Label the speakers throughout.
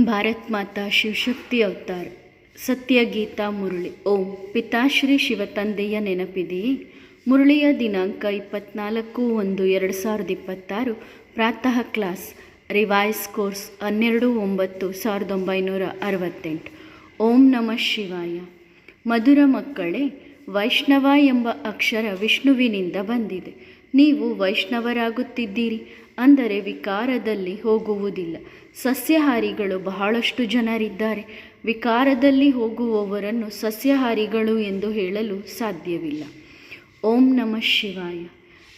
Speaker 1: Bharat Mata Shivashakti avatar. ಸತ್ಯಗೀತಾ Murali. ಓಂ ಪಿತಾಶ್ರೀ ಶಿವತಂದೆಯ ನೆನಪಿದೆಯೇ ಮುರಳಿಯ ದಿನಾಂಕ ಇಪ್ಪತ್ನಾಲ್ಕು ಒಂದು ಎರಡು ಸಾವಿರದ ಇಪ್ಪತ್ತಾರು. ಪ್ರಾತಃ ಕ್ಲಾಸ್, ರಿವೈಸ್ ಕೋರ್ಸ್ ಹನ್ನೆರಡು ಒಂಬತ್ತು ಸಾವಿರದ ಒಂಬೈನೂರ ಅರವತ್ತೆಂಟು. ಓಂ ನಮಃ ಶಿವಾಯ. ಮಧುರ ಮಕ್ಕಳೇ, ವೈಷ್ಣವ ಎಂಬ ಅಕ್ಷರ ವಿಷ್ಣುವಿನಿಂದ ಬಂದಿದೆ. ನೀವು ವೈಷ್ಣವರಾಗುತ್ತಿದ್ದೀರಿ. ಅಂದರೆ ವಿಕಾರದಲ್ಲಿ ಹೋಗುವುದಿಲ್ಲ. ಸಸ್ಯಹಾರಿಗಳು ಬಹಳಷ್ಟು ಜನರಿದ್ದಾರೆ. ವಿಕಾರದಲ್ಲಿ ಹೋಗುವವರನ್ನು ಸಸ್ಯಹಾರಿಗಳು ಎಂದು ಹೇಳಲು ಸಾಧ್ಯವಿಲ್ಲ. ಓಂ ನಮಃ ಶಿವಾಯ.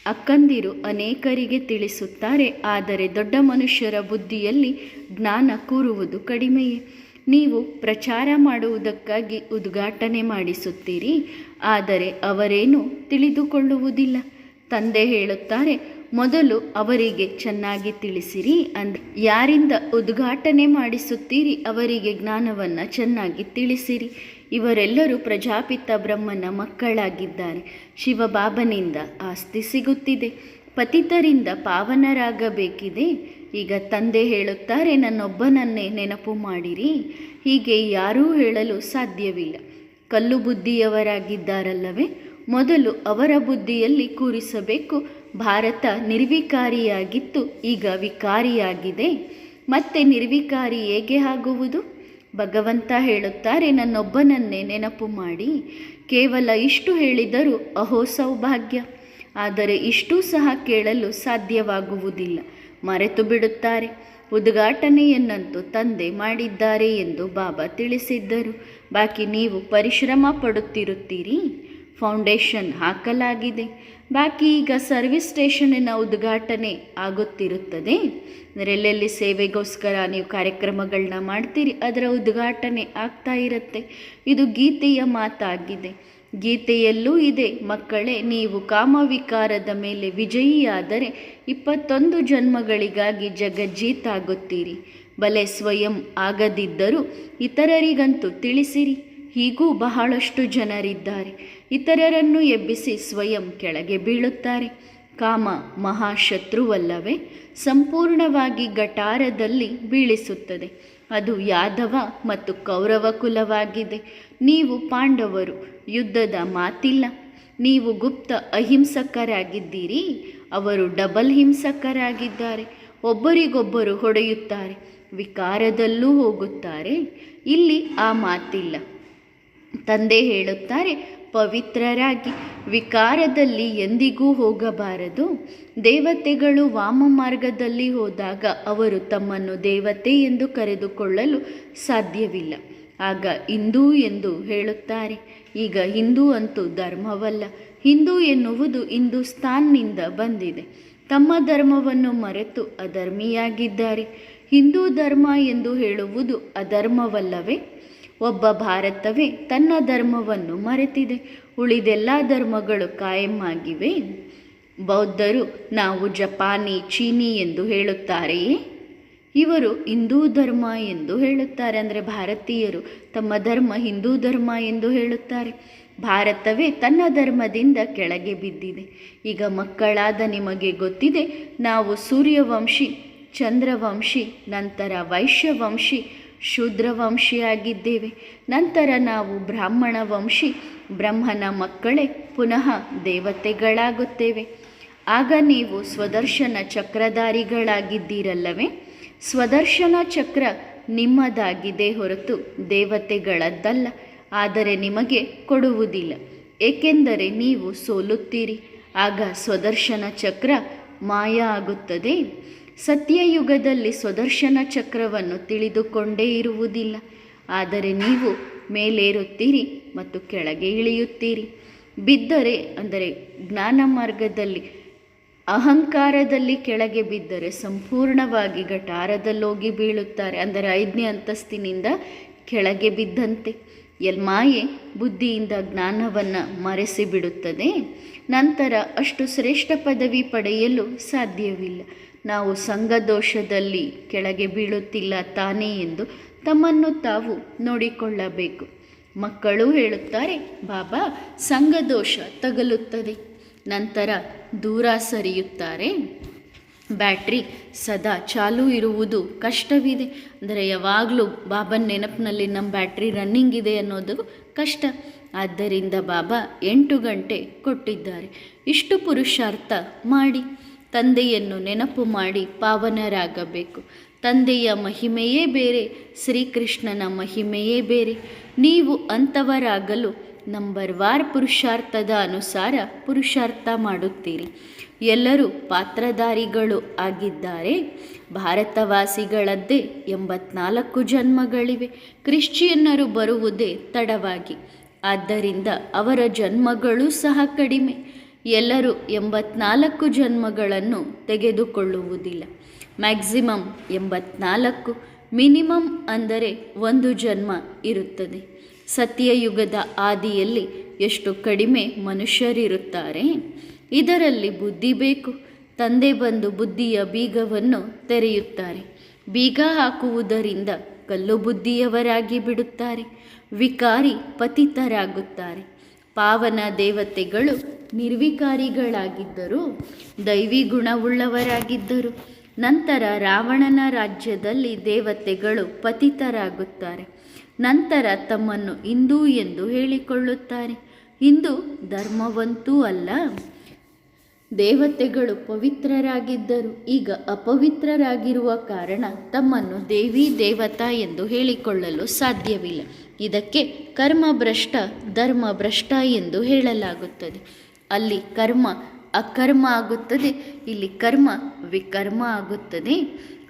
Speaker 1: ಅಕ್ಕಂದಿರು ಅನೇಕರಿಗೆ ತಿಳಿಸುತ್ತಾರೆ, ಆದರೆ ದೊಡ್ಡ ಮನುಷ್ಯರ ಬುದ್ಧಿಯಲ್ಲಿ ಜ್ಞಾನ ಕೂರುವುದು ಕಡಿಮೆಯೇ. ನೀವು ಪ್ರಚಾರ ಮಾಡುವುದಕ್ಕಾಗಿ ಉದ್ಘಾಟನೆ ಮಾಡಿಸುತ್ತೀರಿ, ಆದರೆ ಅವರೇನು ತಿಳಿದುಕೊಳ್ಳುವುದಿಲ್ಲ. ತಂದೆ ಹೇಳುತ್ತಾರೆ ಮೊದಲು ಅವರಿಗೆ ಚೆನ್ನಾಗಿ ತಿಳಿಸಿರಿ ಅಂದ್ರೆ ಯಾರಿಂದ ಉದ್ಘಾಟನೆ ಮಾಡಿಸುತ್ತೀರಿ ಅವರಿಗೆ ಜ್ಞಾನವನ್ನು ಚೆನ್ನಾಗಿ ತಿಳಿಸಿರಿ. ಇವರೆಲ್ಲರೂ ಪ್ರಜಾಪಿತ ಬ್ರಹ್ಮನ ಮಕ್ಕಳಾಗಿದ್ದಾರೆ. ಶಿವಬಾಬನಿಂದ ಆಸ್ತಿ ಸಿಗುತ್ತಿದೆ. ಪತಿತರಿಂದ ಪಾವನರಾಗಬೇಕಿದೆ. ಈಗ ತಂದೆ ಹೇಳುತ್ತಾರೆ, ನನ್ನೊಬ್ಬನನ್ನೇ ನೆನಪು ಮಾಡಿರಿ. ಹೀಗೆ ಯಾರೂ ಹೇಳಲು ಸಾಧ್ಯವಿಲ್ಲ. ಕಲ್ಲು ಬುದ್ಧಿಯವರಾಗಿದ್ದಾರಲ್ಲವೇ? ಮೊದಲು ಅವರ ಬುದ್ಧಿಯಲ್ಲಿ ಕೂರಿಸಬೇಕು. ಭಾರತ ನಿರ್ವಿಕಾರಿಯಾಗಿತ್ತು, ಈಗ ವಿಕಾರಿಯಾಗಿದೆ. ಮತ್ತೆ ನಿರ್ವಿಕಾರಿ ಹೇಗೆ ಆಗುವುದು? ಭಗವಂತ ಹೇಳುತ್ತಾರೆ, ನನ್ನೊಬ್ಬನನ್ನೇ ನೆನಪು ಮಾಡಿ. ಕೇವಲ ಇಷ್ಟು ಹೇಳಿದರೂ ಅಹೋ ಸೌಭಾಗ್ಯ. ಆದರೆ ಇಷ್ಟೂ ಸಹ ಕೇಳಲು ಸಾಧ್ಯವಾಗುವುದಿಲ್ಲ. ಮರೆತು ಬಿಡುತ್ತಾರೆ. ಉದ್ಘಾಟನೆಯನ್ನಂತೂ ತಂದೆ ಮಾಡಿದ್ದಾರೆ ಎಂದು ಬಾಬಾ ತಿಳಿಸಿದ್ದರು. ಬಾಕಿ ನೀವು ಪರಿಶ್ರಮ ಪಡುತ್ತಿರುತ್ತೀರಿ. ಫೌಂಡೇಶನ್ ಹಾಕಲಾಗಿದೆ. ಬಾಕಿ ಈಗ ಸರ್ವಿಸ್ ಸ್ಟೇಷನಿನ ಉದ್ಘಾಟನೆ ಆಗುತ್ತಿರುತ್ತದೆ. ಎಲ್ಲೆಲ್ಲಿ ಸೇವೆಗೋಸ್ಕರ ನೀವು ಕಾರ್ಯಕ್ರಮಗಳನ್ನ ಮಾಡ್ತೀರಿ, ಅದರ ಉದ್ಘಾಟನೆ ಆಗ್ತಾ ಇರುತ್ತೆ. ಇದು ಗೀತೆಯ ಮಾತಾಗಿದೆ. ಗೀತೆಯಲ್ಲೂ ಇದೆ, ಮಕ್ಕಳೇ, ನೀವು ಕಾಮವಿಕಾರದ ಮೇಲೆ ವಿಜಯಿಯಾದರೆ ಇಪ್ಪತ್ತೊಂದು ಜನ್ಮಗಳಿಗಾಗಿ ಜಗಜ್ಜೀತಾಗುತ್ತೀರಿ ಬಲೆ ಸ್ವಯಂ ಆಗದಿದ್ದರೂ ಇತರರಿಗಂತೂ ತಿಳಿಸಿರಿ. ಹೀಗೂ ಬಹಳಷ್ಟು ಜನರಿದ್ದಾರೆ. ಇತರರನ್ನು ಎಬ್ಬಿಸಿ ಸ್ವಯಂ ಕೆಳಗೆ ಬೀಳುತ್ತಾರೆ. ಕಾಮ ಮಹಾಶತ್ರುವಲ್ಲವೇ, ಸಂಪೂರ್ಣವಾಗಿ ಗಟಾರದಲ್ಲಿ ಬೀಳಿಸುತ್ತದೆ. ಅದು ಯಾದವ ಮತ್ತು ಕೌರವ ಕುಲವಾಗಿದೆ. ನೀವು ಪಾಂಡವರು, ಯುದ್ಧದ ಮಾತಿಲ್ಲ. ನೀವು ಗುಪ್ತ ಅಹಿಂಸಕರಾಗಿದ್ದೀರಿ. ಅವರು ಡಬಲ್ ಹಿಂಸಕರಾಗಿದ್ದಾರೆ. ಒಬ್ಬರಿಗೊಬ್ಬರು ಹೊಡೆಯುತ್ತಾರೆ. ವಿಕಾರದಲ್ಲೂ ಹೋಗುತ್ತಾರೆ. ಇಲ್ಲಿ ಆ ಮಾತಿಲ್ಲ. ತಂದೆ ಹೇಳುತ್ತಾರೆ ಪವಿತ್ರರಾಗಿ ವಿಕಾರದಲ್ಲಿ ಎಂದಿಗೂ ಹೋಗಬಾರದು. ದೇವತೆಗಳು ವಾಮ ಮಾರ್ಗದಲ್ಲಿ ಹೋದಾಗ ಅವರು ತಮ್ಮನ್ನು ದೇವತೆ ಎಂದು ಕರೆದುಕೊಳ್ಳಲು ಸಾಧ್ಯವಿಲ್ಲ. ಆಗ ಹಿಂದೂ ಎಂದು ಹೇಳುತ್ತಾರೆ. ಈಗ ಹಿಂದೂ ಅಂತೂ ಧರ್ಮವಲ್ಲ. ಹಿಂದೂ ಎನ್ನುವುದು ಹಿಂದೂಸ್ತಾನ್ನಿಂದ ಬಂದಿದೆ. ತಮ್ಮ ಧರ್ಮವನ್ನು ಮರೆತು ಅಧರ್ಮಿಯಾಗಿದ್ದಾರೆ. ಹಿಂದೂ ಧರ್ಮ ಎಂದು ಹೇಳುವುದು ಅಧರ್ಮವಲ್ಲವೇ? ಒಬ್ಬ ಭಾರತವೇ ತನ್ನ ಧರ್ಮವನ್ನು ಮರೆತಿದೆ. ಉಳಿದೆಲ್ಲ ಧರ್ಮಗಳು ಕಾಯಂ ಆಗಿವೆ ಬೌದ್ಧರು ನಾವು ಜಪಾನಿ, ಚೀನಿ ಎಂದು ಹೇಳುತ್ತಾರೆಯೇ? ಇವರು ಹಿಂದೂ ಧರ್ಮ ಎಂದು ಹೇಳುತ್ತಾರೆ. ಅಂದರೆ ಭಾರತೀಯರು ತಮ್ಮ ಧರ್ಮ ಹಿಂದೂ ಧರ್ಮ ಎಂದು ಹೇಳುತ್ತಾರೆ. ಭಾರತವೇ ತನ್ನ ಧರ್ಮದಿಂದ ಕೆಳಗೆ ಬಿದ್ದಿದೆ. ಈಗ ಮಕ್ಕಳಾದ ನಿಮಗೆ ಗೊತ್ತಿದೆ, ನಾವು ಸೂರ್ಯವಂಶಿ, ಚಂದ್ರವಂಶಿ, ನಂತರ ವೈಶ್ಯವಂಶಿ ಶೂದ್ರವಂಶಿಯಾಗಿದ್ದೇವೆ ನಂತರ ನಾವು ಬ್ರಾಹ್ಮಣ ವಂಶಿ, ಬ್ರಹ್ಮನ ಮಕ್ಕಳೇ ಪುನಃ ದೇವತೆಗಳಾಗುತ್ತೇವೆ. ಆಗ ನೀವು ಸ್ವದರ್ಶನ ಚಕ್ರಧಾರಿಗಳಾಗಿದ್ದೀರಲ್ಲವೇ? ಸ್ವದರ್ಶನ ಚಕ್ರ ನಿಮ್ಮದಾಗಿದೆ ಹೊರತು ದೇವತೆಗಳದ್ದಲ್ಲ, ಆದರೆ ನಿಮಗೆ ಕೊಡುವುದಿಲ್ಲ. ಏಕೆಂದರೆ ನೀವು ಸೋಲುತ್ತೀರಿ. ಆಗ ಸ್ವದರ್ಶನ ಚಕ್ರ ಮಾಯ ಆಗುತ್ತದೆ. ಸತ್ಯಯುಗದಲ್ಲಿ ಸ್ವದರ್ಶನ ಚಕ್ರವನ್ನು ತಿಳಿದುಕೊಂಡೇ ಇರುವುದಿಲ್ಲ. ಆದರೆ ನೀವು ಮೇಲೇರುತ್ತೀರಿ ಮತ್ತು ಕೆಳಗೆ ಇಳಿಯುತ್ತೀರಿ. ಬಿದ್ದರೆ, ಅಂದರೆ ಜ್ಞಾನ ಮಾರ್ಗದಲ್ಲಿ, ಅಹಂಕಾರದಲ್ಲಿ ಕೆಳಗೆ ಬಿದ್ದರೆ ಸಂಪೂರ್ಣವಾಗಿ ಗಟಾರದಲ್ಲೋಗಿ ಬೀಳುತ್ತಾರೆ. ಅಂದರೆ ಐದನೇ ಅಂತಸ್ತಿನಿಂದ ಕೆಳಗೆ ಬಿದ್ದಂತೆ. ಎಲ್ಮಾಯೆ ಬುದ್ಧಿಯಿಂದ ಜ್ಞಾನವನ್ನು ಮರೆಸಿಬಿಡುತ್ತದೆ. ನಂತರ ಅಷ್ಟು ಶ್ರೇಷ್ಠ ಪದವಿ ಪಡೆಯಲು ಸಾಧ್ಯವಿಲ್ಲ. ನಾವು ಸಂಘದೋಷದಲ್ಲಿ ಕೆಳಗೆ ಬೀಳುತ್ತಿಲ್ಲ ತಾನೇ ಎಂದು ತಮ್ಮನ್ನು ತಾವು ನೋಡಿಕೊಳ್ಳಬೇಕು. ಮಕ್ಕಳು ಹೇಳುತ್ತಾರೆ, ಬಾಬಾ, ಸಂಘದೋಷ ತಗಲುತ್ತದೆ. ನಂತರ ದೂರ ಸರಿಯುತ್ತಾರೆ. ಬ್ಯಾಟ್ರಿ ಸದಾ ಚಾಲೂ ಇರುವುದು ಕಷ್ಟವಿದೆ. ಅಂದರೆ ಯಾವಾಗಲೂ ಬಾಬನ ನೆನಪಿನಲ್ಲಿ ನಮ್ಮ ಬ್ಯಾಟ್ರಿ ರನ್ನಿಂಗ್ ಇದೆ ಅನ್ನೋದು ಕಷ್ಟ. ಆದ್ದರಿಂದ ಬಾಬಾ ಎಂಟು ಗಂಟೆ ಕೊಟ್ಟಿದ್ದಾರೆ. ಇಷ್ಟು ಪುರುಷಾರ್ಥ ಮಾಡಿ. ತಂದೆಯನ್ನು ನೆನಪು ಮಾಡಿ ಪಾವನರಾಗಬೇಕು. ತಂದೆಯ ಮಹಿಮೆಯೇ ಬೇರೆ, ಶ್ರೀಕೃಷ್ಣನ ಮಹಿಮೆಯೇ ಬೇರೆ. ನೀವು ಅಂಥವರಾಗಲು ನಂಬರ್ ವಾರ್ ಪುರುಷಾರ್ಥದ ಅನುಸಾರ ಪುರುಷಾರ್ಥ ಮಾಡುತ್ತೀರಿ. ಎಲ್ಲರೂ ಪಾತ್ರಧಾರಿಗಳು ಆಗಿದ್ದಾರೆ. ಭಾರತವಾಸಿಗಳದ್ದೇ ಎಂಬತ್ನಾಲ್ಕು ಜನ್ಮಗಳಿವೆ. ಕ್ರಿಶ್ಚಿಯನ್ನರು ಬರುವುದೇ ತಡವಾಗಿ. ಆದ್ದರಿಂದ ಅವರ ಜನ್ಮಗಳು ಸಹ ಕಡಿಮೆ. ಎಲ್ಲರೂ ಎಂಬತ್ನಾಲ್ಕು ಜನ್ಮಗಳನ್ನು ತೆಗೆದುಕೊಳ್ಳುವುದಿಲ್ಲ. ಮ್ಯಾಕ್ಸಿಮಮ್ ಎಂಬತ್ನಾಲ್ಕು, ಮಿನಿಮಮ್ ಅಂದರೆ ಒಂದು ಜನ್ಮ ಇರುತ್ತದೆ. ಸತ್ಯಯುಗದ ಆದಿಯಲ್ಲಿ ಎಷ್ಟು ಕಡಿಮೆ ಮನುಷ್ಯರಿರುತ್ತಾರೆ? ಇದರಲ್ಲಿ ಬುದ್ಧಿ ಬೇಕು. ತಂದೆ ಬಂದು ಬುದ್ಧಿಯ ಬೀಗವನ್ನು ತೆರೆಯುತ್ತಾರೆ. ಬೀಗ ಹಾಕುವುದರಿಂದ ಕಲ್ಲು ಬುದ್ಧಿಯವರಾಗಿ ಬಿಡುತ್ತಾರೆ. ವಿಕಾರಿ ಪತಿತರಾಗುತ್ತಾರೆ. ಪಾವನ ದೇವತೆಗಳು ನಿರ್ವಿಕಾರಿಗಳಾಗಿದ್ದರು, ದೈವಿ ಗುಣವುಳ್ಳವರಾಗಿದ್ದರು. ನಂತರ ರಾವಣನ ರಾಜ್ಯದಲ್ಲಿ ದೇವತೆಗಳು ಪತಿತರಾಗುತ್ತಾರೆ. ನಂತರ ತಮ್ಮನ್ನು ಹಿಂದೂ ಎಂದು ಹೇಳಿಕೊಳ್ಳುತ್ತಾರೆ. ಹಿಂದೂ ಧರ್ಮವಂತೂ ಅಲ್ಲ, ದೇವತೆಗಳು ಪವಿತ್ರರಾಗಿದ್ದರು. ಈಗ ಅಪವಿತ್ರರಾಗಿರುವ ಕಾರಣ ತಮ್ಮನ್ನು ದೇವಿ ದೇವತಾ ಎಂದು ಹೇಳಿಕೊಳ್ಳಲು ಸಾಧ್ಯವಿಲ್ಲ. ಇದಕ್ಕೆ ಕರ್ಮಭ್ರಷ್ಟ, ಧರ್ಮಭ್ರಷ್ಟ ಎಂದು ಹೇಳಲಾಗುತ್ತದೆ. ಅಲ್ಲಿ ಕರ್ಮ, ಅಕರ್ಮ ಆಗುತ್ತದೆ. ಇಲ್ಲಿ ಕರ್ಮ, ವಿಕರ್ಮ ಆಗುತ್ತದೆ.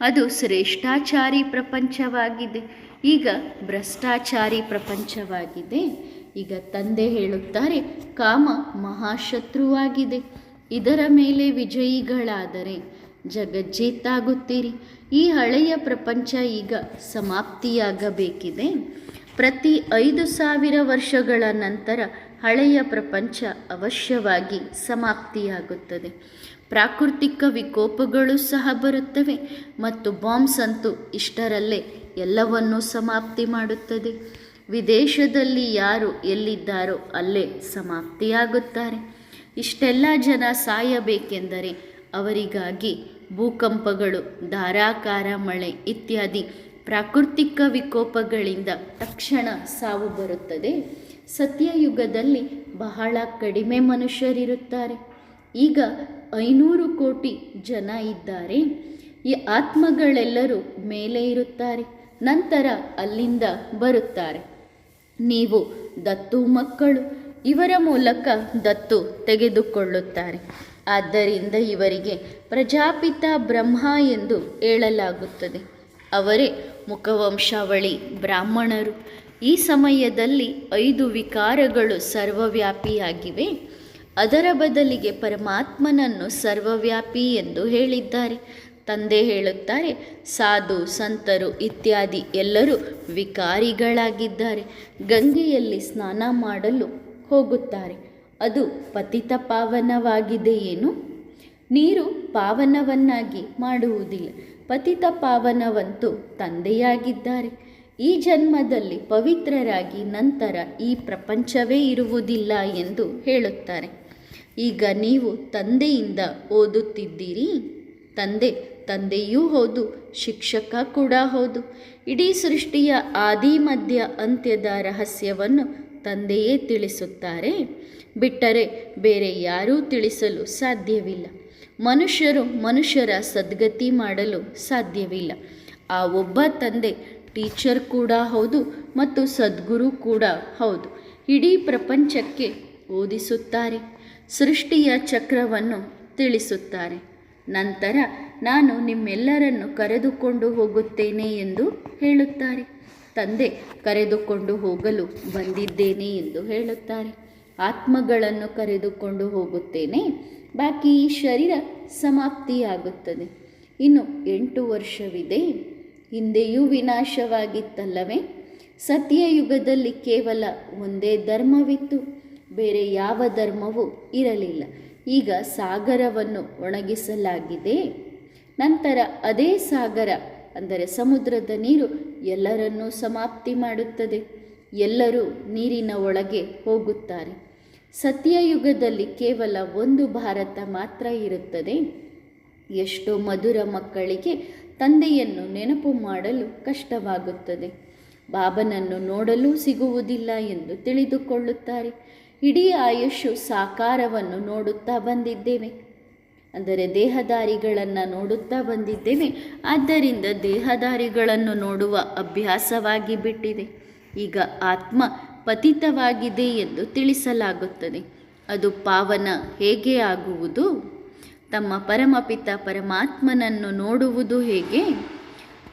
Speaker 1: ಅದು ಶ್ರೇಷ್ಠಾಚಾರಿ ಪ್ರಪಂಚವಾಗಿದೆ. ಈಗ ಭ್ರಷ್ಟಾಚಾರಿ ಪ್ರಪಂಚವಾಗಿದೆ. ಈಗ ತಂದೆ ಹೇಳುತ್ತಾರೆ, ಕಾಮ ಮಹಾಶತ್ರುವಾಗಿದೆ. ಇದರ ಮೇಲೆ ವಿಜಯಿಗಳಾದರೆ ಜಗಜ್ಜೀತಾಗುತ್ತೀರಿ. ಈ ಹಳೆಯ ಪ್ರಪಂಚ ಈಗ ಸಮಾಪ್ತಿಯಾಗಬೇಕಿದೆ. ಪ್ರತಿ ಐದು ಸಾವಿರ ವರ್ಷಗಳ ನಂತರ ಹಳೆಯ ಪ್ರಪಂಚ ಅವಶ್ಯವಾಗಿ ಸಮಾಪ್ತಿಯಾಗುತ್ತದೆ. ಪ್ರಾಕೃತಿಕ ವಿಕೋಪಗಳು ಸಹ ಬರುತ್ತವೆ ಮತ್ತು ಬಾಂಬ್ಸ್ ಅಂತೂ ಇಷ್ಟರಲ್ಲೇ ಎಲ್ಲವನ್ನೂ ಸಮಾಪ್ತಿ ಮಾಡುತ್ತದೆ. ವಿದೇಶದಲ್ಲಿ ಯಾರು ಎಲ್ಲಿದ್ದಾರೋ ಅಲ್ಲೇ ಸಮಾಪ್ತಿಯಾಗುತ್ತಾರೆ. ಇಷ್ಟೆಲ್ಲ ಜನ ಸಾಯಬೇಕೆಂದರೆ ಅವರಿಗಾಗಿ ಭೂಕಂಪಗಳು, ಧಾರಾಕಾರ ಮಳೆ ಇತ್ಯಾದಿ ಪ್ರಾಕೃತಿಕ ವಿಕೋಪಗಳಿಂದ ತಕ್ಷಣ ಸಾವು ಬರುತ್ತದೆ. ಸತ್ಯಯುಗದಲ್ಲಿ ಬಹಳ ಕಡಿಮೆ ಮನುಷ್ಯರಿರುತ್ತಾರೆ. ಈಗ ಐನೂರು ಕೋಟಿ ಜನ ಇದ್ದಾರೆ. ಈ ಆತ್ಮಗಳೆಲ್ಲರೂ ಮೇಲೆ ಇರುತ್ತಾರೆ. ನಂತರ ಅಲ್ಲಿಂದ ಬರುತ್ತಾರೆ. ನೀವು ದತ್ತು ಮಕ್ಕಳು. ಇವರ ಮೂಲಕ ದತ್ತು ತೆಗೆದುಕೊಳ್ಳುತ್ತಾರೆ. ಆದ್ದರಿಂದ ಇವರಿಗೆ ಪ್ರಜಾಪಿತ ಬ್ರಹ್ಮ ಎಂದು ಹೇಳಲಾಗುತ್ತದೆ. ಅವರೇ ಮುಖವಂಶಾವಳಿ ಬ್ರಾಹ್ಮಣರು. ಈ ಸಮಯದಲ್ಲಿ ಐದು ವಿಕಾರಗಳು ಸರ್ವವ್ಯಾಪಿಯಾಗಿವೆ. ಅದರ ಬದಲಿಗೆ ಪರಮಾತ್ಮನನ್ನು ಸರ್ವವ್ಯಾಪಿ ಎಂದು ಹೇಳಿದ್ದಾರೆ. ತಂದೆ ಹೇಳುತ್ತಾರೆ, ಸಾಧು, ಸಂತರು ಇತ್ಯಾದಿ ಎಲ್ಲರೂ ವಿಕಾರಿಗಳಾಗಿದ್ದಾರೆ. ಗಂಗೆಯಲ್ಲಿ ಸ್ನಾನ ಮಾಡಲು ಹೋಗುತ್ತಾರೆ. ಅದು ಪತಿತ ಪಾವನವಾಗಿದೆಯೇನು ನೀರು ಪಾವನವನ್ನಾಗಿ ಮಾಡುವುದಿಲ್ಲ. ಪತಿತ ಪಾವನವಂತೂ ತಂದೆಯಾಗಿದ್ದಾರೆ. ಈ ಜನ್ಮದಲ್ಲಿ ಪವಿತ್ರರಾಗಿ ನಂತರ ಈ ಪ್ರಪಂಚವೇ ಇರುವುದಿಲ್ಲ ಎಂದು ಹೇಳುತ್ತಾರೆ. ಈಗ ನೀವು ತಂದೆಯಿಂದ ಓದುತ್ತಿದ್ದೀರಿ. ತಂದೆ, ತಂದೆಯೂ ಹೌದು, ಶಿಕ್ಷಕ ಕೂಡ ಹೌದು. ಇಡೀ ಸೃಷ್ಟಿಯ ಆದಿ, ಮಧ್ಯ, ಅಂತ್ಯದ ರಹಸ್ಯವನ್ನು ತಂದೆಯೇ ತಿಳಿಸುತ್ತಾರೆ. ಬಿಟ್ಟರೆ ಬೇರೆ ಯಾರೂ ತಿಳಿಸಲು ಸಾಧ್ಯವಿಲ್ಲ. ಮನುಷ್ಯರು ಮನುಷ್ಯರ ಸದ್ಗತಿ ಮಾಡಲು ಸಾಧ್ಯವಿಲ್ಲ. ಆ ಒಬ್ಬ ತಂದೆ ಟೀಚರ್ ಕೂಡ ಹೌದು ಮತ್ತು ಸದ್ಗುರು ಕೂಡ ಹೌದು. ಇಡೀ ಪ್ರಪಂಚಕ್ಕೆ ಓದಿಸುತ್ತಾರೆ, ಸೃಷ್ಟಿಯ ಚಕ್ರವನ್ನು ತಿಳಿಸುತ್ತಾರೆ. ನಂತರ ನಾನು ನಿಮ್ಮೆಲ್ಲರನ್ನು ಕರೆದುಕೊಂಡು ಹೋಗುತ್ತೇನೆ ಎಂದು ಹೇಳುತ್ತಾರೆ. ತಂದೆ, ಕರೆದುಕೊಂಡು ಹೋಗಲು ಬಂದಿದ್ದೇನೆ ಎಂದು ಹೇಳುತ್ತಾರೆ. ಆತ್ಮಗಳನ್ನು ಕರೆದುಕೊಂಡು ಹೋಗುತ್ತೇನೆ, ಬಾಕಿ ಈ ಶರೀರ ಸಮಾಪ್ತಿಯಾಗುತ್ತದೆ. ಇನ್ನು ಎಂಟು ವರ್ಷವಿದೆ. ಹಿಂದೆಯೂ ವಿನಾಶವಾಗಿತ್ತಲ್ಲವೇ? ಸತ್ಯಯುಗದಲ್ಲಿ ಕೇವಲ ಒಂದೇ ಧರ್ಮವಿತ್ತು, ಬೇರೆ ಯಾವ ಧರ್ಮವೂ ಇರಲಿಲ್ಲ. ಈಗ ಸಾಗರವನ್ನು ಒಣಗಿಸಲಾಗಿದೆ. ನಂತರ ಅದೇ ಸಾಗರ, ಅಂದರೆ ಸಮುದ್ರದ ನೀರು, ಎಲ್ಲರನ್ನೂ ಸಮಾಪ್ತಿ ಮಾಡುತ್ತದೆ. ಎಲ್ಲರೂ ನೀರಿನ ಒಳಗೆ ಹೋಗುತ್ತಾರೆ. ಸತ್ಯಯುಗದಲ್ಲಿ ಕೇವಲ ಒಂದು ಭಾರತ ಮಾತ್ರ ಇರುತ್ತದೆ. ಎಷ್ಟೋ ಮಧುರ ಮಕ್ಕಳಿಗೆ ತಂದೆಯನ್ನು ನೆನಪು ಮಾಡಲು ಕಷ್ಟವಾಗುತ್ತದೆ. ಬಾಬನನ್ನು ನೋಡಲು ಸಿಗುವುದಿಲ್ಲ ಎಂದು ತಿಳಿದುಕೊಳ್ಳುತ್ತಾರೆ. ಇಡೀ ಆಯುಷು ಸಾಕಾರವನ್ನು ನೋಡುತ್ತಾ ಬಂದಿದ್ದೇವೆ. ಅಂದರೆ ದೇಹದಾರಿಗಳನ್ನು ನೋಡುತ್ತಾ ಬಂದಿದ್ದೇವೆ. ಆದ್ದರಿಂದ ದೇಹದಾರಿಗಳನ್ನು ನೋಡುವ ಅಭ್ಯಾಸವಾಗಿ ಬಿಟ್ಟಿದೆ. ಈಗ ಆತ್ಮ ಪತಿತವಾಗಿದೆ ಎಂದು ತಿಳಿಸಲಾಗುತ್ತದೆ. ಅದು ಪಾವನ ಹೇಗೆ ಆಗುವುದು? ತಮ್ಮ ಪರಮಪಿತ ಪರಮಾತ್ಮನನ್ನು ನೋಡುವುದು ಹೇಗೆ?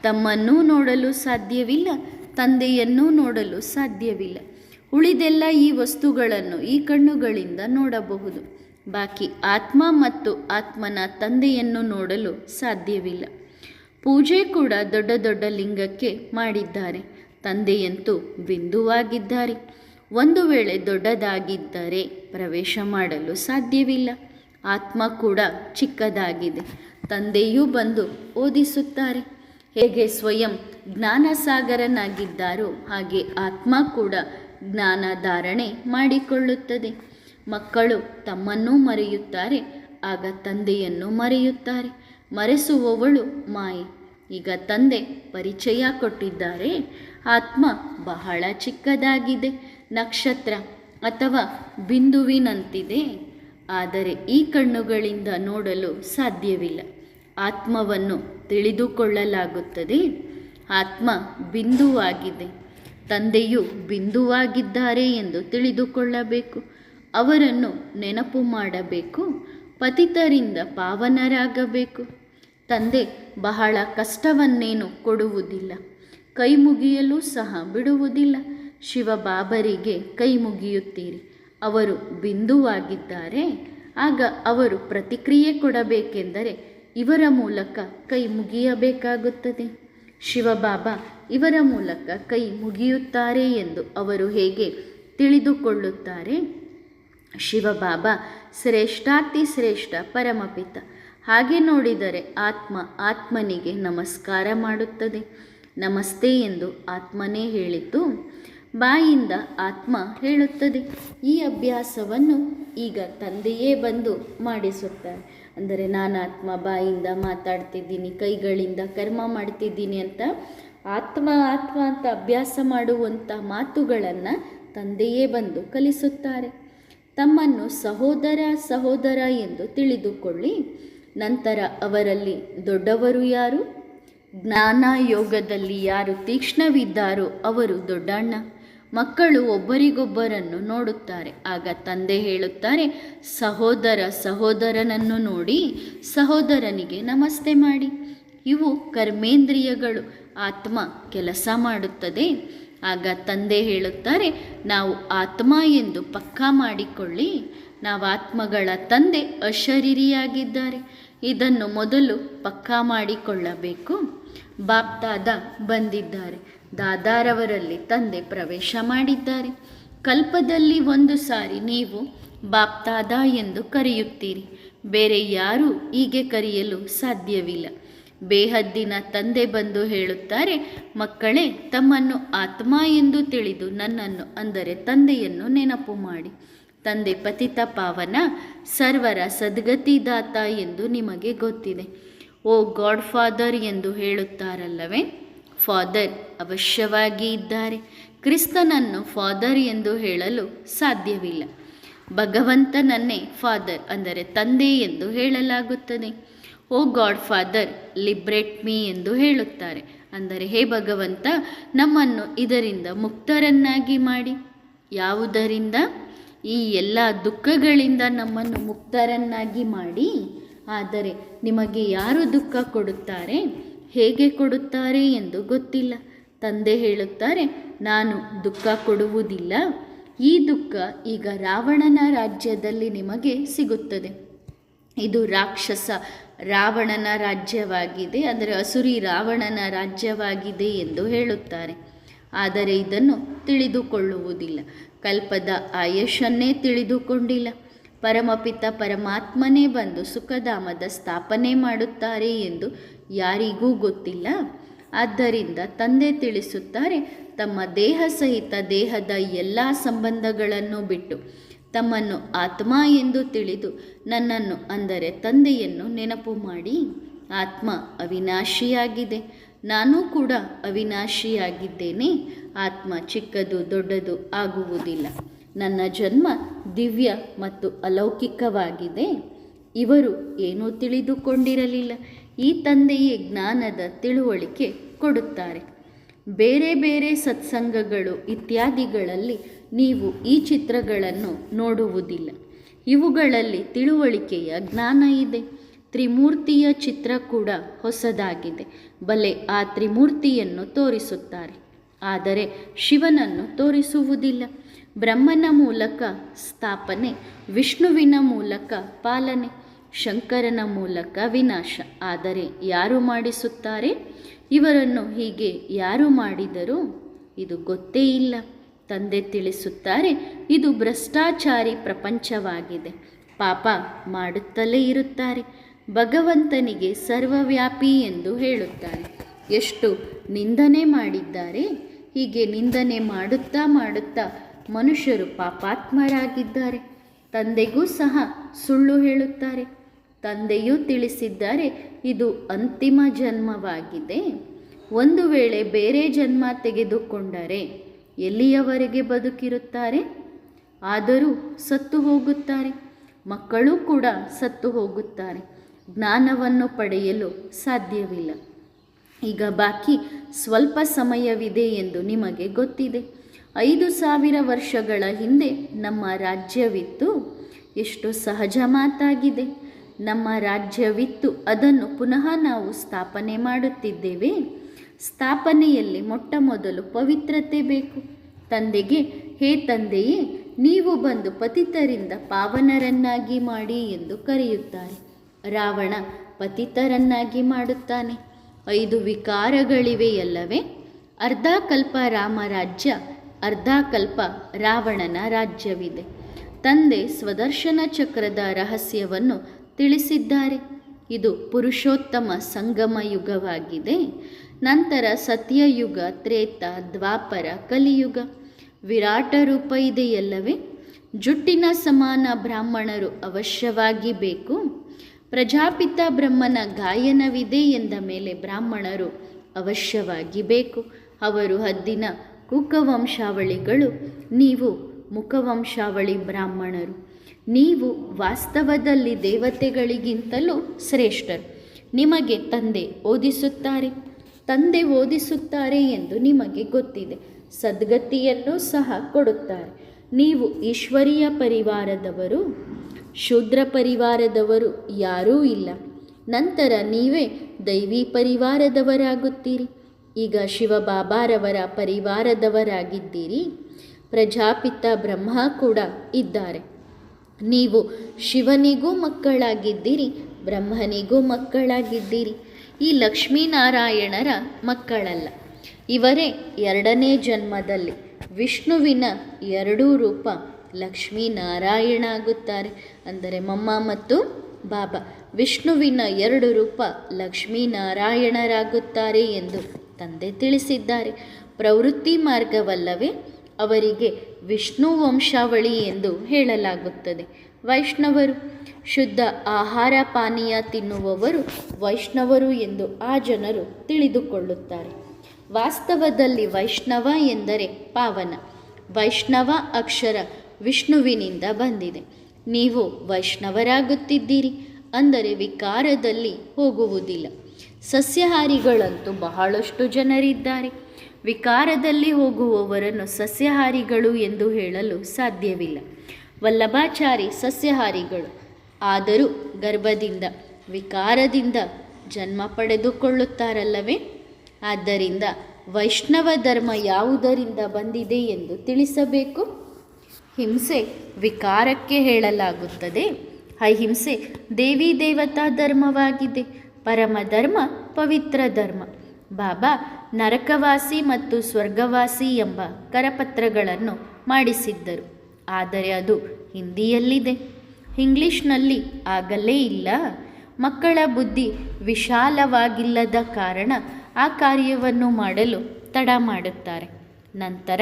Speaker 1: ತಮ್ಮನ್ನೂ ನೋಡಲು ಸಾಧ್ಯವಿಲ್ಲ, ತಂದೆಯನ್ನೂ ನೋಡಲು ಸಾಧ್ಯವಿಲ್ಲ. ಉಳಿದೆಲ್ಲ ಈ ವಸ್ತುಗಳನ್ನು ಈ ಕಣ್ಣುಗಳಿಂದ ನೋಡಬಹುದು. ಬಾಕಿ ಆತ್ಮ ಮತ್ತು ಆತ್ಮನ ತಂದೆಯನ್ನು ನೋಡಲು ಸಾಧ್ಯವಿಲ್ಲ. ಪೂಜೆ ಕೂಡ ದೊಡ್ಡ ದೊಡ್ಡ ಲಿಂಗಕ್ಕೆ ಮಾಡಿದ್ದಾರೆ. ತಂದೆಯಂತೂ ಬಿಂದುವಾಗಿದ್ದಾರೆ. ಒಂದು ವೇಳೆ ದೊಡ್ಡದಾಗಿದ್ದರೆ ಪ್ರವೇಶ ಮಾಡಲು ಸಾಧ್ಯವಿಲ್ಲ. ಆತ್ಮ ಕೂಡ ಚಿಕ್ಕದಾಗಿದೆ. ತಂದೆಯೂ ಬಂದು ಓದಿಸುತ್ತಾರೆ. ಹೇಗೆ ಸ್ವಯಂ ಜ್ಞಾನಸಾಗರನಾಗಿದ್ದಾರೋ ಹಾಗೆ ಆತ್ಮ ಕೂಡ ಜ್ಞಾನ ಧಾರಣೆ ಮಾಡಿಕೊಳ್ಳುತ್ತದೆ. ಮಕ್ಕಳು ತಮ್ಮನ್ನೂ ಮರೆಯುತ್ತಾರೆ, ಆಗ ತಂದೆಯನ್ನು ಮರೆಯುತ್ತಾರೆ. ಮರೆಸುವವಳು ಮಾಯೆ. ಈಗ ತಂದೆ ಪರಿಚಯ ಕೊಟ್ಟಿದ್ದಾರೆ. ಆತ್ಮ ಬಹಳ ಚಿಕ್ಕದಾಗಿದೆ. ನಕ್ಷತ್ರ ಅಥವಾ ಬಿಂದುವಿನಂತಿದೆ. ಆದರೆ ಈ ಕಣ್ಣುಗಳಿಂದ ನೋಡಲು ಸಾಧ್ಯವಿಲ್ಲ. ಆತ್ಮವನ್ನು ತಿಳಿದುಕೊಳ್ಳಲಾಗುತ್ತದೆ. ಆತ್ಮ ಬಿಂದುವಾಗಿದೆ. ತಂದೆಯು ಬಿಂದುವಾಗಿದ್ದಾರೆ ಎಂದು ತಿಳಿದುಕೊಳ್ಳಬೇಕು. ಅವರನ್ನು ನೆನಪು ಮಾಡಬೇಕು. ಪತಿತರಿಂದ ಪಾವನರಾಗಬೇಕು. ತಂದೆ ಬಹಳ ಕಷ್ಟವನ್ನೇನು ಕೊಡುವುದಿಲ್ಲ. ಕೈ ಮುಗಿಯಲು ಸಹ ಬಿಡುವುದಿಲ್ಲ. ಶಿವಬಾಬರಿಗೆ ಕೈ ಮುಗಿಯುತ್ತೀರಿ ಅವರು ಬಿಂದುವಾಗಿದ್ದಾರೆ. ಆಗ ಅವರು ಪ್ರತಿಕ್ರಿಯೆ ಕೊಡಬೇಕೆಂದರೆ ಇವರ ಮೂಲಕ ಕೈ ಮುಗಿಯಬೇಕಾಗುತ್ತದೆ. ಶಿವಬಾಬಾ ಇವರ ಮೂಲಕ ಕೈ ಮುಗಿಯುತ್ತಾರೆ ಎಂದು ಅವರು ಹೇಗೆ ತಿಳಿದುಕೊಳ್ಳುತ್ತಾರೆ? ಶಿವಬಾಬಾ ಶ್ರೇಷ್ಠಾತಿ ಶ್ರೇಷ್ಠ ಪರಮಪಿತ. ಹಾಗೆ ನೋಡಿದರೆ ಆತ್ಮ ಆತ್ಮನಿಗೆ ನಮಸ್ಕಾರ ಮಾಡುತ್ತದೆ. ನಮಸ್ತೆ ಎಂದು ಆತ್ಮನೇ ಹೇಳಿತು. ಬಾಯಿಂದ ಆತ್ಮ ಹೇಳುತ್ತದೆ. ಈ ಅಭ್ಯಾಸವನ್ನು ಈಗ ತಂದೆಯೇ ಬಂದು ಮಾಡಿಸುತ್ತಾರೆ. ಅಂದರೆ ನಾನು ಆತ್ಮ ಬಾಯಿಂದ ಮಾತಾಡ್ತಿದ್ದೀನಿ, ಕೈಗಳಿಂದ ಕರ್ಮ ಮಾಡ್ತಿದ್ದೀನಿ ಅಂತ ಆತ್ಮ ಆತ್ಮ ಅಂತ ಅಭ್ಯಾಸ ಮಾಡುವಂಥ ಮಾತುಗಳನ್ನು ತಂದೆಯೇ ಬಂದು ಕಲಿಸುತ್ತಾರೆ. ತಮ್ಮನ್ನು ಸಹೋದರ ಸಹೋದರ ಎಂದು ತಿಳಿದುಕೊಳ್ಳಿ. ನಂತರ ಅವರಲ್ಲಿ ದೊಡ್ಡವರು ಯಾರು? ಜ್ಞಾನ ಯೋಗದಲ್ಲಿ ಯಾರು ತೀಕ್ಷ್ಣವಿದ್ದಾರೋ ಅವರು ದೊಡ್ಡಣ್ಣ. ಮಕ್ಕಳು ಒಬ್ಬರಿಗೊಬ್ಬರನ್ನು ನೋಡುತ್ತಾರೆ. ಆಗ ತಂದೆ ಹೇಳುತ್ತಾರೆ, ಸಹೋದರ, ಸಹೋದರನನ್ನು ನೋಡಿ, ಸಹೋದರನಿಗೆ ನಮಸ್ತೆ ಮಾಡಿ. ಇವು ಕರ್ಮೇಂದ್ರಿಯಗಳು, ಆತ್ಮ ಕೆಲಸ ಮಾಡುತ್ತದೆ. ಆಗ ತಂದೆ ಹೇಳುತ್ತಾರೆ, ನಾವು ಆತ್ಮ ಎಂದು ಪಕ್ಕಾ ಮಾಡಿಕೊಳ್ಳಿ. ನಾವು ಆತ್ಮಗಳ ತಂದೆ ಅಶರೀರಿಯಾಗಿದ್ದಾರೆ. ಇದನ್ನು ಮೊದಲು ಪಕ್ಕಾ ಮಾಡಿಕೊಳ್ಳಬೇಕು. ಬಾಪ್ತಾದ ಬಂದಿದ್ದಾರೆ. ದಾದಾರವರಲ್ಲಿ ತಂದೆ ಪ್ರವೇಶ ಮಾಡಿದ್ದಾರೆ. ಕಲ್ಪದಲ್ಲಿ ಒಂದು ಸಾರಿ ನೀವು ಬಾಪ್ತಾದ ಎಂದು ಕರೆಯುತ್ತೀರಿ. ಬೇರೆ ಯಾರೂ ಹೀಗೆ ಕರೆಯಲು ಸಾಧ್ಯವಿಲ್ಲ. ಬೇಹದ್ದಿನ ತಂದೆ ಬಂದು ಹೇಳುತ್ತಾರೆ, ಮಕ್ಕಳೇ, ತಮ್ಮನ್ನು ಆತ್ಮ ಎಂದು ತಿಳಿದು ನನ್ನನ್ನು, ಅಂದರೆ ತಂದೆಯನ್ನು ನೆನಪು ಮಾಡಿ. ತಂದೆ ಪತಿತ ಪಾವನ, ಸರ್ವರ ಸದ್ಗತಿದಾತ ಎಂದು ನಿಮಗೆ ಗೊತ್ತಿದೆ. ಓ ಗಾಡ್ ಫಾದರ್ ಎಂದು ಹೇಳುತ್ತಾರಲ್ಲವೇ? ಫಾದರ್ ಅವಶ್ಯವಾಗಿ ಇದ್ದಾರೆ. ಕ್ರಿಸ್ತನನ್ನು ಫಾದರ್ ಎಂದು ಹೇಳಲು ಸಾಧ್ಯವಿಲ್ಲ. ಭಗವಂತನನ್ನೇ ಫಾದರ್ ಅಂದರೆ ತಂದೆ ಎಂದು ಹೇಳಲಾಗುತ್ತದೆ. O God father, liberate me ಎಂದು ಹೇಳುತ್ತಾರೆ. ಅಂದರೆ ಹೇ ಭಗವಂತ, ನಮ್ಮನ್ನು ಇದರಿಂದ ಮುಕ್ತರನ್ನಾಗಿ ಮಾಡಿ. ಯಾವುದರಿಂದ? ಈ ಎಲ್ಲ ದುಃಖಗಳಿಂದ ನಮ್ಮನ್ನು ಮುಕ್ತರನ್ನಾಗಿ ಮಾಡಿ. ಆದರೆ ನಿಮಗೆ ಯಾರು ದುಃಖ ಕೊಡುತ್ತಾರೆ? ಹೇಗೆ ಕೊಡುತ್ತಾರೆ ಎಂದು ಗೊತ್ತಿಲ್ಲ. ತಂದೆ ಹೇಳುತ್ತಾರೆ, ನಾನು ದುಃಖ ಕೊಡುವುದಿಲ್ಲ. ಈ ದುಃಖ ಈಗ ರಾವಣನ ರಾಜ್ಯದಲ್ಲಿ ನಿಮಗೆ ಸಿಗುತ್ತದೆ. ಇದು ರಾಕ್ಷಸ ರಾವಣನ ರಾಜ್ಯವಾಗಿದೆ, ಅಂದರೆ ಅಸುರಿ ರಾವಣನ ರಾಜ್ಯವಾಗಿದೆ ಎಂದು ಹೇಳುತ್ತಾರೆ. ಆದರೆ ಇದನ್ನು ತಿಳಿದುಕೊಳ್ಳುವುದಿಲ್ಲ. ಕಲ್ಪದ ಆಯುಷನ್ನೇ ತಿಳಿದುಕೊಂಡಿಲ್ಲ. ಪರಮಪಿತ ಪರಮಾತ್ಮನೇ ಬಂದು ಸುಖಧಾಮದ ಸ್ಥಾಪನೆ ಮಾಡುತ್ತಾರೆ ಎಂದು ಯಾರಿಗೂ ಗೊತ್ತಿಲ್ಲ. ಆದ್ದರಿಂದ ತಂದೆ ತಿಳಿಸುತ್ತಾರೆ, ತಮ್ಮ ದೇಹ ಸಹಿತ ದೇಹದ ಎಲ್ಲ ಸಂಬಂಧಗಳನ್ನು ಬಿಟ್ಟು, ತಮ್ಮನ್ನು ಆತ್ಮ ಎಂದು ತಿಳಿದು ನನ್ನನ್ನು ಅಂದರೆ ತಂದೆಯನ್ನು ನೆನಪು ಮಾಡಿ, ಆತ್ಮ ಅವಿನಾಶಿಯಾಗಿದೆ, ನಾನು ಕೂಡ ಅವಿನಾಶಿಯಾಗಿದ್ದೇನೆ, ಆತ್ಮ ಚಿಕ್ಕದು ದೊಡ್ಡದು ಆಗುವುದಿಲ್ಲ, ನನ್ನ ಜನ್ಮ ದಿವ್ಯ ಮತ್ತು ಅಲೌಕಿಕವಾಗಿದೆ, ಇವರು ಏನೂ ತಿಳಿದುಕೊಂಡಿರಲಿಲ್ಲ. ಈ ತಂದೆಯೇ ಜ್ಞಾನದ ತಿಳುವಳಿಕೆ ಕೊಡುತ್ತಾರೆ. ಬೇರೆ ಬೇರೆ ಸತ್ಸಂಗಗಳು ಇತ್ಯಾದಿಗಳಲ್ಲಿ ನೀವು ಈ ಚಿತ್ರಗಳನ್ನು ನೋಡುವುದಿಲ್ಲ. ಇವುಗಳಲ್ಲಿ ತಿಳುವಳಿಕೆಯ ಜ್ಞಾನ ಇದೆ. ತ್ರಿಮೂರ್ತಿಯ ಚಿತ್ರ ಕೂಡ ಹೊಸದಾಗಿದೆ. ಬಲೆ ಆ ತ್ರಿಮೂರ್ತಿಯನ್ನು ತೋರಿಸುತ್ತಾರೆ. ಆದರೆ ಶಿವನನ್ನು ತೋರಿಸುವುದಿಲ್ಲ. ಬ್ರಹ್ಮನ ಮೂಲಕ ಸ್ಥಾಪನೆ, ವಿಷ್ಣುವಿನ ಮೂಲಕ ಪಾಲನೆ ಶಂಕರನ ಮೂಲಕ ವಿನಾಶ. ಆದರೆ ಯಾರು ಮಾಡಿಸುತ್ತಾರೆ? ಇವರನ್ನು ಹೀಗೆ ಯಾರು ಮಾಡಿದರು ಇದು ಗೊತ್ತೇ ಇಲ್ಲ. ತಂದೆ ತಿಳಿಸುತ್ತಾರೆ, ಇದು ಭ್ರಷ್ಟಾಚಾರಿ ಪ್ರಪಂಚವಾಗಿದೆ. ಪಾಪ ಮಾಡುತ್ತಲೇ ಇರುತ್ತಾರೆ. ಭಗವಂತನಿಗೆ ಸರ್ವವ್ಯಾಪಿ ಎಂದು ಹೇಳುತ್ತಾರೆ. ಎಷ್ಟು ನಿಂದನೆ ಮಾಡಿದ್ದಾರೆ, ಹೀಗೆ ನಿಂದನೆ ಮಾಡುತ್ತಾ ಮಾಡುತ್ತಾ ಮನುಷ್ಯರು ಪಾಪಾತ್ಮರಾಗಿದ್ದಾರೆ. ತಂದೆಗೂ ಸಹ ಸುಳ್ಳು ಹೇಳುತ್ತಾರೆ. ತಂದೆಯೂ ತಿಳಿಸಿದ್ದಾರೆ, ಇದು ಅಂತಿಮ ಜನ್ಮವಾಗಿದೆ. ಒಂದು ವೇಳೆ ಬೇರೆ ಜನ್ಮ ತೆಗೆದುಕೊಂಡರೆ ಎಲ್ಲಿಯವರೆಗೆ ಬದುಕಿರುತ್ತಾರೆ? ಆದರೂ ಸತ್ತು ಹೋಗುತ್ತಾರೆ. ಮಕ್ಕಳು ಕೂಡ ಸತ್ತು ಹೋಗುತ್ತಾರೆ. ಜ್ಞಾನವನ್ನು ಪಡೆಯಲು ಸಾಧ್ಯವಿಲ್ಲ. ಈಗ ಬಾಕಿ ಸ್ವಲ್ಪ ಸಮಯವಿದೆ ಎಂದು ನಿಮಗೆ ಗೊತ್ತಿದೆ. ಐದು ಸಾವಿರ ವರ್ಷಗಳ ಹಿಂದೆ ನಮ್ಮ ರಾಜ್ಯವಿತ್ತು. ಎಷ್ಟು ಸಹಜ ಮಾತಾಗಿದೆ. ನಮ್ಮ ರಾಜ್ಯವಿತ್ತು, ಅದನ್ನು ಪುನಃ ನಾವು ಸ್ಥಾಪನೆ ಮಾಡುತ್ತಿದ್ದೇವೆ. ಸ್ಥಾಪನೆಯಲ್ಲಿ ಮೊಟ್ಟ ಮೊದಲು ಪವಿತ್ರತೆ ಬೇಕು. ತಂದೆಗೆ, ಹೇ ತಂದೆಯೇ, ನೀವು ಬಂದು ಪತಿತರಿಂದ ಪಾವನರನ್ನಾಗಿ ಮಾಡಿ ಎಂದು ಕರೆಯುತ್ತಾರೆ. ರಾವಣ ಪತಿತರನ್ನಾಗಿ ಮಾಡುತ್ತಾನೆ. ಐದು ವಿಕಾರಗಳಿವೆಯಲ್ಲವೇ ಅರ್ಧ ಕಲ್ಪ ರಾಮರಾಜ್ಯ ಅರ್ಧ ಕಲ್ಪ ರಾವಣನ ರಾಜ್ಯವಿದೆ. ತಂದೆ ಸ್ವದರ್ಶನ ಚಕ್ರದ ರಹಸ್ಯವನ್ನು ತಿಳಿಸಿದ್ದಾರೆ. ಇದು ಪುರುಷೋತ್ತಮ ಸಂಗಮ ಯುಗವಾಗಿದೆ. ನಂತರ ಸತ್ಯಯುಗ, ತ್ರೇತ, ದ್ವಾಪರ, ಕಲಿಯುಗ. ವಿರಾಟ ರೂಪ ಇದೆಯಲ್ಲವೇ? ಜುಟ್ಟಿನ ಸಮಾನ ಬ್ರಾಹ್ಮಣರು ಅವಶ್ಯವಾಗಿ ಬೇಕು. ಪ್ರಜಾಪಿತ ಬ್ರಹ್ಮನ ಗಾಯನವಿದೆ ಎಂದ ಮೇಲೆ ಬ್ರಾಹ್ಮಣರು ಅವಶ್ಯವಾಗಿ ಬೇಕು. ಅವರು ಹದ್ದಿನ ಕುಕವಂಶಾವಳಿಗಳು. ನೀವು ಮುಖವಂಶಾವಳಿ ಬ್ರಾಹ್ಮಣರು. ನೀವು ವಾಸ್ತವದಲ್ಲಿ ದೇವತೆಗಳಿಗಿಂತಲೂ ಶ್ರೇಷ್ಠರು. ನಿಮಗೆ ತಂದೆ ಓದಿಸುತ್ತಾರೆ. ತಂದೆ ಓದಿಸುತ್ತಾರೆ ಎಂದು ನಿಮಗೆ ಗೊತ್ತಿದೆ. ಸದ್ಗತಿಯನ್ನು ಸಹ ಕೊಡುತ್ತಾರೆ. ನೀವು ಈಶ್ವರೀಯ ಪರಿವಾರದವರು, ಶೂದ್ರ ಪರಿವಾರದವರು ಯಾರೂ ಇಲ್ಲ. ನಂತರ ನೀವೇ ದೈವಿ ಪರಿವಾರದವರಾಗುತ್ತೀರಿ. ಈಗ ಶಿವಬಾಬಾರವರ ಪರಿವಾರದವರಾಗಿದ್ದೀರಿ. ಪ್ರಜಾಪಿತ ಬ್ರಹ್ಮ ಕೂಡ ಇದ್ದಾರೆ. ನೀವು ಶಿವನಿಗೂ ಮಕ್ಕಳಾಗಿದ್ದೀರಿ, ಬ್ರಹ್ಮನಿಗೂ ಮಕ್ಕಳಾಗಿದ್ದೀರಿ. ಈ ಲಕ್ಷ್ಮೀನಾರಾಯಣರ ಮಕ್ಕಳಲ್ಲ. ಇವರೇ ಎರಡನೇ ಜನ್ಮದಲ್ಲಿ ವಿಷ್ಣುವಿನ ಎರಡೂ ರೂಪ ಲಕ್ಷ್ಮೀನಾರಾಯಣ ಆಗುತ್ತಾರೆ. ಅಂದರೆ ಮಮ್ಮ ಮತ್ತು ಬಾಬಾ ವಿಷ್ಣುವಿನ ಎರಡು ರೂಪ ಲಕ್ಷ್ಮೀನಾರಾಯಣರಾಗುತ್ತಾರೆ ಎಂದು ತಂದೆ ತಿಳಿಸಿದ್ದಾರೆ. ಪ್ರವೃತ್ತಿ ಮಾರ್ಗವಲ್ಲವೇ ಅವರಿಗೆ ವಿಷ್ಣು ವಂಶಾವಳಿ ಎಂದು ಹೇಳಲಾಗುತ್ತದೆ. ವೈಷ್ಣವರು ಶುದ್ಧ ಆಹಾರ ಪಾನೀಯ ತಿನ್ನುವವರು ವೈಷ್ಣವರು ಎಂದು ಆ ಜನರು ತಿಳಿದುಕೊಳ್ಳುತ್ತಾರೆ. ವಾಸ್ತವದಲ್ಲಿ ವೈಷ್ಣವ ಎಂದರೆ ಪಾವನ. ವೈಷ್ಣವ ಅಕ್ಷರ ವಿಷ್ಣುವಿನಿಂದ ಬಂದಿದೆ. ನೀವು ವೈಷ್ಣವರಾಗುತ್ತಿದ್ದೀರಿ ಅಂದರೆ ವಿಕಾರದಲ್ಲಿ ಹೋಗುವುದಿಲ್ಲ. ಸಸ್ಯಹಾರಿಗಳಂತೂ ಬಹಳಷ್ಟು ಜನರಿದ್ದಾರೆ. ವಿಕಾರದಲ್ಲಿ ಹೋಗುವವರನ್ನು ಸಸ್ಯಹಾರಿಗಳು ಎಂದು ಹೇಳಲು ಸಾಧ್ಯವಿಲ್ಲ. ವಲ್ಲಭಾಚಾರಿ ಸಸ್ಯಹಾರಿಗಳು. ಆದರೂ ಗರ್ಭದಿಂದ, ವಿಕಾರದಿಂದ ಜನ್ಮ ಪಡೆದುಕೊಳ್ಳುತ್ತಾರಲ್ಲವೇ? ಆದ್ದರಿಂದ ವೈಷ್ಣವ ಧರ್ಮ ಯಾವುದರಿಂದ ಬಂದಿದೆ ಎಂದು ತಿಳಿಸಬೇಕು? ಹಿಂಸೆ ವಿಕಾರಕ್ಕೆ ಹೇಳಲಾಗುತ್ತದೆ. ಅಹಿಂಸೆ ದೇವಿ ದೇವತಾ ಧರ್ಮವಾಗಿದೆ. ಪರಮ ಧರ್ಮ ಪವಿತ್ರ ಧರ್ಮ. ಬಾಬಾ, ನರಕವಾಸಿ ಮತ್ತು ಸ್ವರ್ಗವಾಸಿ ಎಂಬ ಕರಪತ್ರಗಳನ್ನು ಮಾಡಿಸಿದ್ದರು. ಆದರೆ ಅದು ಹಿಂದಿಯಲ್ಲಿದೆ. ಇಂಗ್ಲಿಷ್ನಲ್ಲಿ ಆಗಲೇ ಇಲ್ಲ. ಮಕ್ಕಳ ಬುದ್ಧಿ ವಿಶಾಲವಾಗಿಲ್ಲದ ಕಾರಣ ಆ ಕಾರ್ಯವನ್ನು ಮಾಡಲು ತಡ ಮಾಡುತ್ತಾರೆ. ನಂತರ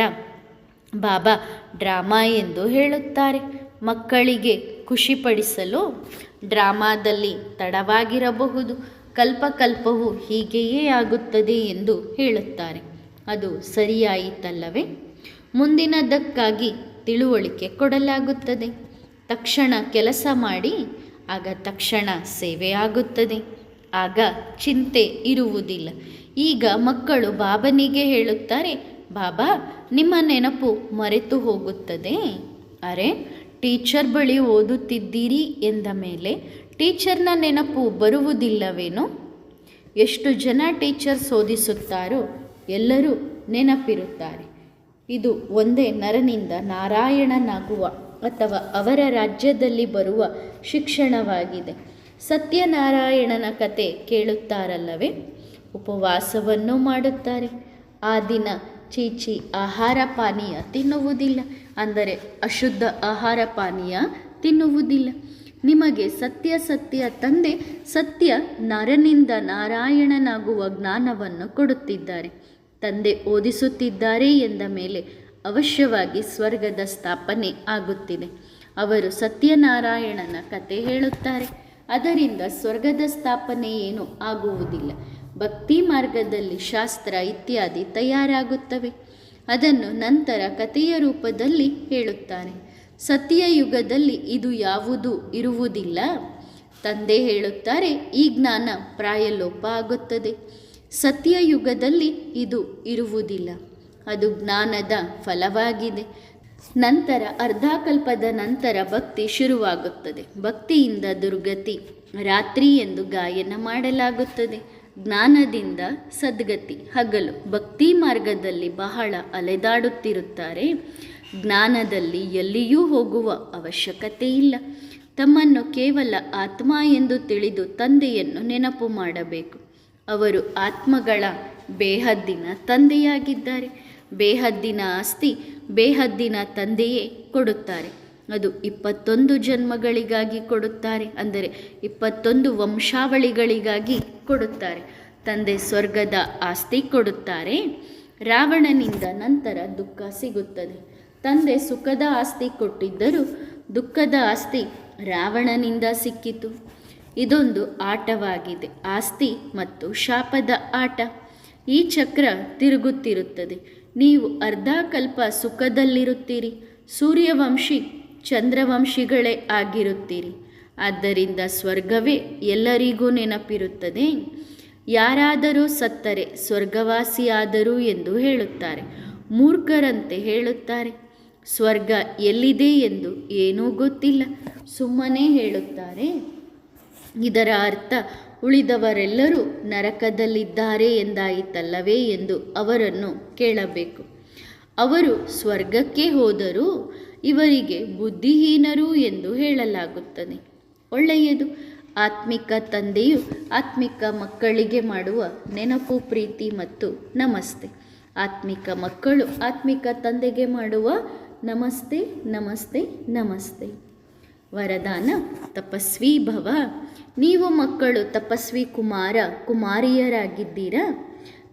Speaker 1: ಬಾಬಾ ಡ್ರಾಮಾ ಎಂದು ಹೇಳುತ್ತಾರೆ. ಮಕ್ಕಳಿಗೆ ಖುಷಿಪಡಿಸಲು ಡ್ರಾಮಾದಲ್ಲಿ ತಡವಾಗಿರಬಹುದು. ಕಲ್ಪಕಲ್ಪವು ಹೀಗೆಯೇ ಆಗುತ್ತದೆ ಎಂದು ಹೇಳುತ್ತಾರೆ. ಅದು ಸರಿಯಾಯಿತಲ್ಲವೇ? ಮುಂದಿನದಕ್ಕಾಗಿ ತಿಳುವಳಿಕೆ ಕೊಡಲಾಗುತ್ತದೆ. ತಕ್ಷಣ ಕೆಲಸ ಮಾಡಿ, ಆಗ ತಕ್ಷಣ ಸೇವೆ ಆಗುತ್ತದೆ. ಆಗ ಚಿಂತೆ ಇರುವುದಿಲ್ಲ. ಈಗ ಮಕ್ಕಳು ಬಾಬನಿಗೆ ಹೇಳುತ್ತಾರೆ, ಬಾಬಾ, ನಿಮ್ಮ ನೆನಪು ಮರೆತು ಹೋಗುತ್ತದೆ. ಅರೆ, ಟೀಚರ್ ಬಳಿ ಓದುತ್ತಿದ್ದೀರಿ ಎಂದ ಮೇಲೆ ಟೀಚರ್ನ ನೆನಪು ಬರುವುದಿಲ್ಲವೇನೋ? ಎಷ್ಟು ಜನ ಟೀಚರ್ ಶೋಧಿಸುತ್ತಾರೋ ಎಲ್ಲರೂ ನೆನಪಿರುತ್ತಾರೆ. ಇದು ಒಂದೇ ನರನಿಂದ ನಾರಾಯಣನಾಗುವ ಅಥವಾ ಅವರ ರಾಜ್ಯದಲ್ಲಿ ಬರುವ ಶಿಕ್ಷಣವಾಗಿದೆ. ಸತ್ಯನಾರಾಯಣನ ಕತೆ ಕೇಳುತ್ತಾರಲ್ಲವೇ? ಉಪವಾಸವನ್ನು ಮಾಡುತ್ತಾರೆ. ಆ ದಿನ ಚೀಚಿ ಆಹಾರ ಪಾನೀಯ ತಿನ್ನುವುದಿಲ್ಲ. ಅಂದರೆ ಅಶುದ್ಧ ಆಹಾರ ಪಾನೀಯ ತಿನ್ನುವುದಿಲ್ಲ. ನಿಮಗೆ ಸತ್ಯ ಸತ್ಯ ತಂದೆ ಸತ್ಯ ನರನಿಂದ ನಾರಾಯಣನಾಗುವ ಜ್ಞಾನವನ್ನು ಕೊಡುತ್ತಿದ್ದಾರೆ. ತಂದೆ ಓದಿಸುತ್ತಿದ್ದಾರೆ ಎಂದ ಮೇಲೆ ಅವಶ್ಯವಾಗಿ ಸ್ವರ್ಗದ ಸ್ಥಾಪನೆ ಆಗುತ್ತಿದೆ. ಅವರು ಸತ್ಯನಾರಾಯಣನ ಕತೆ ಹೇಳುತ್ತಾರೆ. ಅದರಿಂದ ಸ್ವರ್ಗದ ಸ್ಥಾಪನೆ ಏನು ಆಗುವುದಿಲ್ಲ. ಭಕ್ತಿ ಮಾರ್ಗದಲ್ಲಿ ಶಾಸ್ತ್ರ ಇತ್ಯಾದಿ ತಯಾರಾಗುತ್ತವೆ. ಅದನ್ನು ನಂತರ ಕಥೆಯ ರೂಪದಲ್ಲಿ ಹೇಳುತ್ತಾರೆ. ಸತ್ಯಯುಗದಲ್ಲಿ ಇದು ಯಾವುದು ಇರುವುದಿಲ್ಲ. ತಂದೆ ಹೇಳುತ್ತಾರೆ, ಈ ಜ್ಞಾನ ಪ್ರಾಯಲೋಪ ಆಗುತ್ತದೆ. ಸತ್ಯಯುಗದಲ್ಲಿ ಇದು ಇರುವುದಿಲ್ಲ. ಅದು ಜ್ಞಾನದ ಫಲವಾಗಿದೆ. ನಂತರ ಅರ್ಧಕಲ್ಪದ ನಂತರ ಭಕ್ತಿ ಶುರುವಾಗುತ್ತದೆ. ಭಕ್ತಿಯಿಂದ ದುರ್ಗತಿ ರಾತ್ರಿ ಎಂದು ಗಾಯನ ಮಾಡಲಾಗುತ್ತದೆ. ಜ್ಞಾನದಿಂದ ಸದ್ಗತಿ ಹಗಲು ಭಕ್ತಿ ಮಾರ್ಗದಲ್ಲಿ ಬಹಳ ಅಲೆದಾಡುತ್ತಿರುತ್ತಾರೆ. ಜ್ಞಾನದಲ್ಲಿ ಎಲ್ಲಿಯೂ ಹೋಗುವ ಅವಶ್ಯಕತೆ ಇಲ್ಲ. ತಮ್ಮನ್ನು ಕೇವಲ ಆತ್ಮ ಎಂದು ತಿಳಿದು ತಂದೆಯನ್ನು ನೆನಪು ಮಾಡಬೇಕು. ಅವರು ಆತ್ಮಗಳ ಬೇಹದ್ದಿನ ತಂದೆಯಾಗಿದ್ದಾರೆ. ಬೇಹದ್ದಿನ ಆಸ್ತಿ ಬೇಹದ್ದಿನ ತಂದೆಯೇ ಕೊಡುತ್ತಾರೆ. ಅದು ಇಪ್ಪತ್ತೊಂದು ಜನ್ಮಗಳಿಗಾಗಿ ಕೊಡುತ್ತಾರೆ, ಅಂದರೆ ಇಪ್ಪತ್ತೊಂದು ವಂಶಾವಳಿಗಳಿಗಾಗಿ ಕೊಡುತ್ತಾರೆ. ತಂದೆ ಸ್ವರ್ಗದ ಆಸ್ತಿ ಕೊಡುತ್ತಾರೆ, ರಾವಣನಿಂದ ನಂತರ ದುಃಖ ಸಿಗುತ್ತದೆ. ತಂದೆ ಸುಖದ ಆಸ್ತಿ ಕೊಟ್ಟಿದ್ದರೂ ದುಃಖದ ಆಸ್ತಿ ರಾವಣನಿಂದ ಸಿಕ್ಕಿತು. ಇದೊಂದು ಆಟವಾಗಿದೆ. ಆಸ್ತಿ ಮತ್ತು ಶಾಪದ ಆಟ. ಈ ಚಕ್ರ ತಿರುಗುತ್ತಿರುತ್ತದೆ. ನೀವು ಅರ್ಧಕಲ್ಪ ಸುಖದಲ್ಲಿರುತ್ತೀರಿ. ಸೂರ್ಯವಂಶಿ ಚಂದ್ರವಂಶಿಗಳೇ ಆಗಿರುತ್ತೀರಿ. ಆದ್ದರಿಂದ ಸ್ವರ್ಗವೇ ಎಲ್ಲರಿಗೂ ನೆನಪಿರುತ್ತದೆ. ಯಾರಾದರೂ ಸತ್ತರೆ ಸ್ವರ್ಗವಾಸಿಯಾದರು ಎಂದು ಹೇಳುತ್ತಾರೆ. ಮೂರ್ಖರಂತೆ ಹೇಳುತ್ತಾರೆ. ಸ್ವರ್ಗ ಎಲ್ಲಿದೆ ಎಂದು ಏನೂ ಗೊತ್ತಿಲ್ಲ. ಸುಮ್ಮನೆ ಹೇಳುತ್ತಾರೆ, ಇದರ ಅರ್ಥ ಉಳಿದವರೆಲ್ಲರೂ ನರಕದಲ್ಲಿದ್ದಾರೆ ಎಂದಾಯಿತಲ್ಲವೇ ಎಂದು ಅವರನ್ನು ಕೇಳಬೇಕು. ಅವರು ಸ್ವರ್ಗಕ್ಕೆ ಹೋದರೂ ಇವರಿಗೆ ಬುದ್ಧಿಹೀನರು ಎಂದು ಹೇಳಲಾಗುತ್ತದೆ. ಒಳ್ಳೆಯದು. ಆತ್ಮಿಕ ತಂದೆಯು ಆತ್ಮಿಕ ಮಕ್ಕಳಿಗೆ ಮಾಡುವ ನೆನಪು, ಪ್ರೀತಿ ಮತ್ತು ನಮಸ್ತೆ. ಆತ್ಮಿಕ ಮಕ್ಕಳು ಆತ್ಮಿಕ ತಂದೆಗೆ ಮಾಡುವ ನಮಸ್ತೆ ನಮಸ್ತೆ ನಮಸ್ತೆ. ವರದಾನ ತಪಸ್ವಿ ಭವ. ನೀವು ಮಕ್ಕಳು ತಪಸ್ವಿ ಕುಮಾರ, ಕುಮಾರಿಯರಾಗಿದ್ದೀರಾ?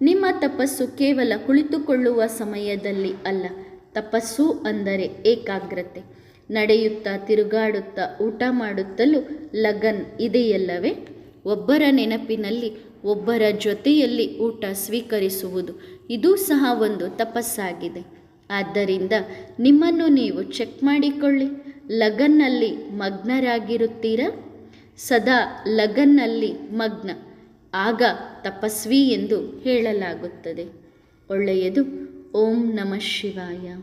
Speaker 1: ನಿಮ್ಮ ತಪಸ್ಸು ಕೇವಲ ಕುಳಿತುಕೊಳ್ಳುವ ಸಮಯದಲ್ಲಿ ಅಲ್ಲ, ತಪಸ್ಸು ಅಂದರೆ ಏಕಾಗ್ರತೆ. ನಡೆಯುತ್ತಾ, ತಿರುಗಾಡುತ್ತಾ, ಊಟ ಮಾಡುತ್ತಲೂ ಲಗನ್ ಇದೆಯಲ್ಲವೇ? ಒಬ್ಬರ ನೆನಪಿನಲ್ಲಿ, ಒಬ್ಬರ ಜೊತೆಯಲ್ಲಿ ಊಟ ಸ್ವೀಕರಿಸುವುದು, ಇದು ಸಹ ಒಂದು ತಪಸ್ಸಾಗಿದೆ. ಆದ್ದರಿಂದ ನಿಮ್ಮನ್ನು ನೀವು ಚೆಕ್ ಮಾಡಿಕೊಳ್ಳಿ. ಲಗನ್ನಲ್ಲಿ ಮಗ್ನರಾಗಿರುತ್ತೀರಾ? ಸದಾ ಲಗನ್ನಲ್ಲಿ ಮಗ್ನ. ಆಗ ತಪಸ್ವಿ ಎಂದು ಹೇಳಲಾಗುತ್ತದೆ. ಒಳ್ಳೆಯದು. ಓಂ ನಮಃ ಶಿವಾಯ.